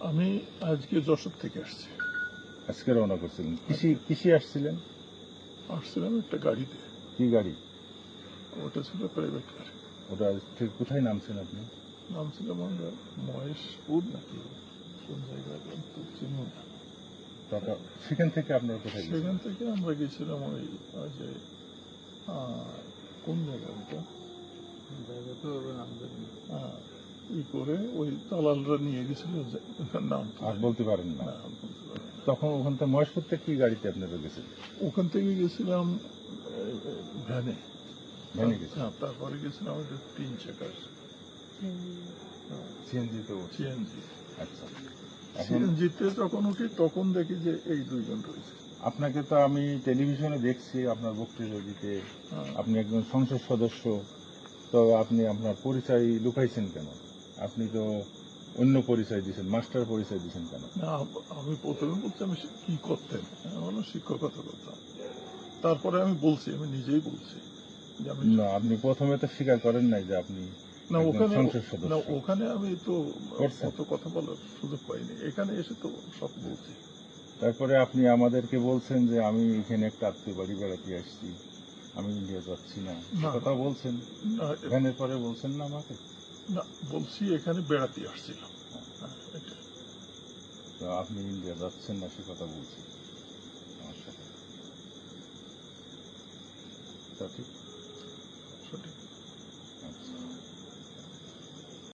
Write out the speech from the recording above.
আমি আজকে যশোর থেকে আসছি। আজকে রওনা করছিলেন? কিসি কিসি আসছিলেন। আসছিলাম একটা গাড়িতে। কি গাড়ি? ওটা ছিল প্রাইভেট গাড়ি ওটা ঠিক কোথায় নামছেন আপনি? নাম ছিল আমার মহেশপুর নাকি? কোন জায়গায় তো চিনি না। সেখান থেকে আপনার কোথায় সেখান থেকে আমরা গেছিলাম ওই যে কোন জায়গা ওটা? জায়গা তো ওর নাম জানি না। ই করে ওই দালালরা নিয়ে গেছিল নাম আর বলতে পারেন না। তখন ওখান থেকে মহেশপুর থেকে কি গাড়িতে আপনারা গেছেন ওখান থেকে গেছিলাম ভ্যানে। ভ্যানে গেছেন হ্যাঁ তারপরে গেছিলাম ওই তিন চাকার। সিএনজি। তো সিএনজি। আচ্ছা। সিএনজিতে যখন উঠি তখন দেখি যে এই দুইজন রয়েছে। আপনাকে তো আমি টেলিভিশনে দেখছি আপনার বক্তৃতা দিতে হ্যাঁ। আপনি একজন সংসদ সদস্য। তো আপনি আপনার পরিচয় লুকাইছেন কেন? আপনি তো অন্য পরিচয় দিয়েছেন মাস্টার পরিচয় দিচ্ছেন কেন? না আমি প্রথমে বলছি আমি কি করতেন? আমি বললাম শিক্ষকতা করতাম তারপরে আমি বলছি আমি নিজেই বলছি না আপনি প্রথমে তো স্বীকার করেন নাই যে আপনি না ওখানে না ওখানে আমি তো? অত কথা বলার সুযোগ পাইনি। এখানে এসে তো সব বলছি। তারপরে আপনি আমাদেরকে বলছেন যে আমি এখানে একটা আত্মীয় বাড়ি বেড়াতে আসছি আমি ইন্ডিয়া যাচ্ছি না। কথা বলছেন। না, ভ্যানের পরে বলছেন না আমাকে? না বলছি এখানে বেড়াতে আসছিল হ্যাঁ, তো আপনি ইন্ডিয়া যাচ্ছেন না সে কথা বলছি। সঠিক সঠিক।